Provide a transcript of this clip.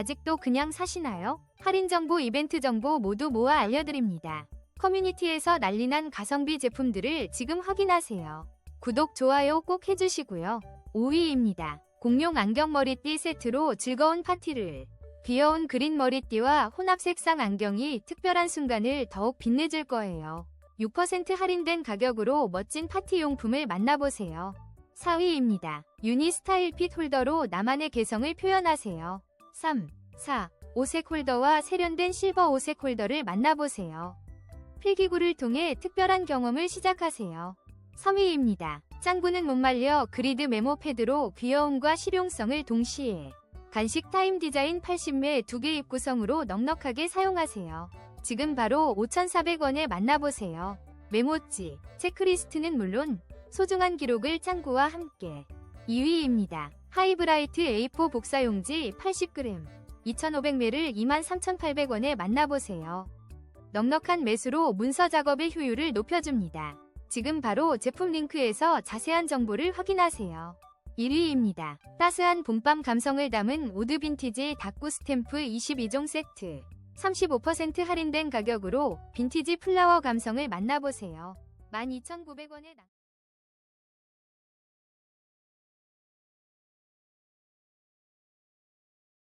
아직도 그냥 사시나요? 할인 정보, 이벤트 정보 모두 모아 알려드립니다. 커뮤니티에서 난리난 가성비 제품들을 지금 확인하세요. 구독, 좋아요 꼭 해주시고요. 5위입니다. 공룡 안경 머리띠 세트로 즐거운 파티를. 귀여운 그린 머리띠와 혼합 색상 안경이 특별한 순간을 더욱 빛내줄 거예요. 6% 할인된 가격으로 멋진 파티 용품을 만나보세요. 4위입니다. 유니 스타일 핏 홀더로 나만의 개성을 표현하세요. 3, 4, 5색 홀더와 세련된 실버 5색 홀더를 만나보세요. 필기구를 통해 특별한 경험을 시작하세요. 3위입니다. 짱구는 못 말려 그리드 메모 패드로 귀여움과 실용성을 동시에 간식 타임 디자인 80매 2개 입구성으로 넉넉하게 사용하세요. 지금 바로 5,400원에 만나보세요. 메모지, 체크리스트는 물론 소중한 기록을 짱구와 함께 2위입니다. 하이브라이트 A4 복사용지 80g 2,500매를 23,800원에 만나보세요. 넉넉한 매수로 문서 작업의 효율을 높여줍니다. 지금 바로 제품 링크에서 자세한 정보를 확인하세요. 1위입니다. 따스한 봄밤 감성을 담은 우드 빈티지 다꾸 스탬프 22종 세트. 35% 할인된 가격으로 빈티지 플라워 감성을 만나보세요. 12,900원에